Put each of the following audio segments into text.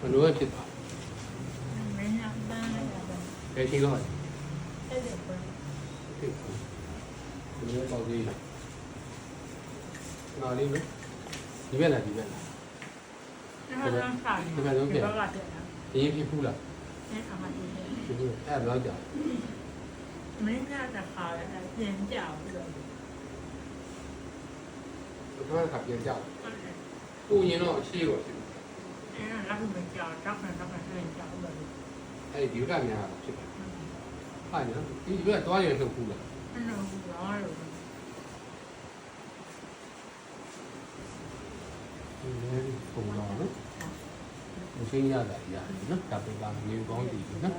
ဘယ်လိုပဲဖြစ်သွားမင်းကပန်းလိုက်တာပဲဘယ်ချိန်တော့အဲ့ဒီပဲဖြစ်ဘယ်လိုပေါ့ဒီနာလေးနော်ဒီဘက်လားဒီဘက်လားအဲ့ဒါကစားတယ်ဒီဘက်ကတည်းကအရင်ဖြစ်ဘူးလားအဲ့ဒါမှဒီဖြစ်ဘူးအဲ့ဒါတော့ကြာမင်းကတခါလဲပြင်ကြောက်ပြီးတော့ဘယ်ကပြန်ကြာပူရင်တော့အရှိရောဖြစ် အဲ့ဒါလည်းမကြောက်တော့တော့တော့ပြင်ကြောက်လို့ အဲ့ဒီကများဖြစ်တယ်ဟာနော်ဒီဘက်သွားရင်လှုပ်ဘူးလား အဲ့လိုရောလို့ ဒီလေပုံတော့နော်မရှင်းရတာရတယ်နော်ဒါပေမဲ့မြေကောင်းတည်နော်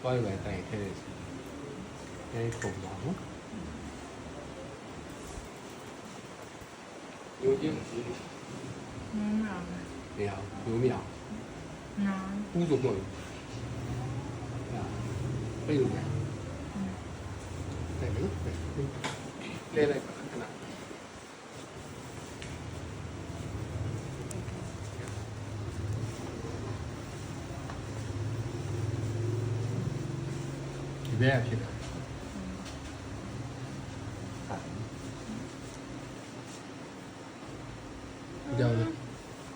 သွားရတဲ့တိုင်ထဲစီအဲ့ပုံတော့နော်有劲， မင်းက 没有，有没有？ နာ 乌总共有，啊，没有没有，对没有，对，来来看看，这边去的，你讲呢？你讲你讲，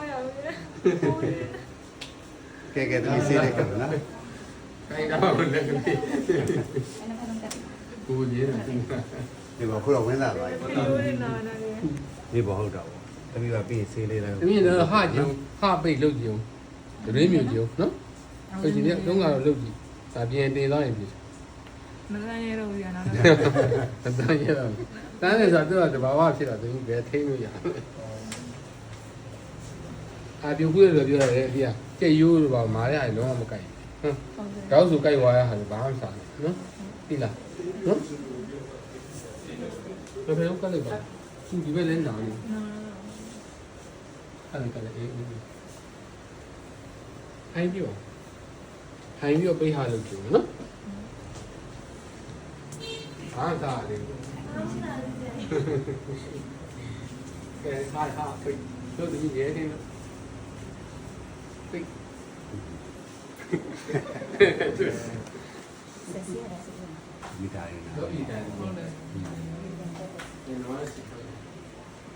လည်းဖန်ကြအောင်ဘလို့ကြောင်ကြားလားတော်တော်ကြီးတင်တယ်ဒီနေ့မသားအဲလိုကြောင့်ဘယ်ရလို့ရလားမစားဘူးဒီနေ့မသားရဘူးကဲကဲသမီးစေးလိုက်ကြနော်ခိုင်းတော့လည်းကလေးကိုကြီးတယ်တင်တာဒီဘောခုတော့ဝင်လာသွားပြီဒီနာနာနေဒီဘောဟုတ်တော့သမီးကပြီးစေးလေးလိုက်တမီးတော့ဟာကြုံဟာပိတ်လုတ်ကြုံဒရင်းမြူကြုံနော်ပိတ်ကြီးတော့ကတော့လုတ်ကြည့်ဒါပြင်တင်သွားရင်ပြီမသားရတော့ရနာတန်းရတော့တန်းနေဆိုတော့တဘာဝဖြစ်တာသူဘယ်ထိန်းလို့ရ အာပြခုရလို့ပြောရတယ်အဒီကကြက်ရိုးလို့ပါမာရရင်လုံးဝမကြိုက်ဟုတ်တောက်စုကြိုက်သွားရဟာဘာမှမစားဘူးနော်သိလားနော်ဘယ်ဘယ်ကလေးပါသူဒီဘက်လည်းနာနေအဲ့ဒီကလည်းအေးအေးဟိုင်းပြောဟိုင်းပြောပေးဟာလို့ပြောနော်ဘာသာလေးကဲခါခါဖိတ်တို့ဒီရဲနေဖိ တ်